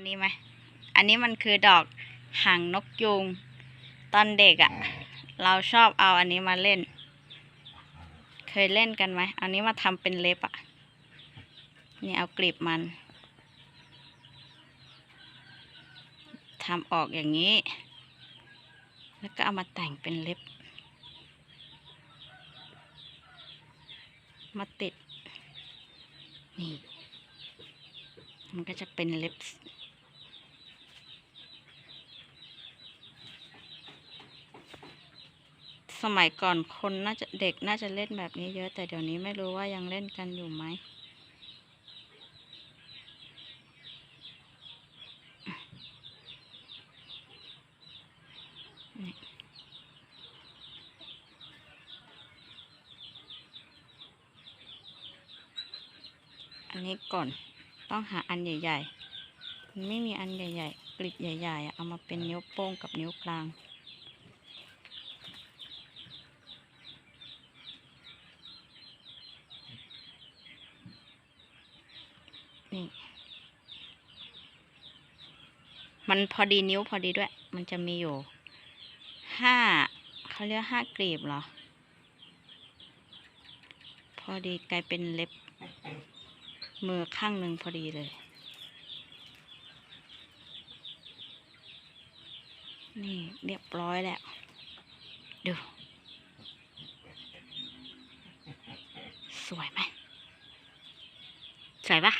นนี้ไหมอันนี้มันคือดอกหางนกยูงตอนเด็กอะ่ะ เราชอบเอาอันนี้มาเล่น เคยเล่นกันไหมเอาอันนี้มาทำเป็นเล็บอะ่ะ นี่เอากลีบมันทำออกอย่างนี้ แล้วก็เอามาแต่งเป็นเล็บ มาติด นี่ มันก็จะเป็นเล็บ สมัยก่อนคนน่าจะเด็กน่าจะเล่นแบบนี้เยอะ แต่เดี๋ยวนี้ไม่รู้ว่ายังเล่นกันอยู่ไหมอันนี้ก่อนต้องหาอันใหญ่ๆ ไม่มีอันใหญ่ๆกลีบใหญ่ๆ เอามาเป็นนิ้วโป้งกับนิ้วกลาง นี่ มันพอดีนิ้วพอดีด้วย มันจะมีอยู่ห้าเขาเรียกห้ากลีบเหรอ พอดีกลายเป็นเล็บ มือข้างหนึ่งพอดีเลย นี่เรียบร้อยแล้ว ดูสวยไหมสวยปะ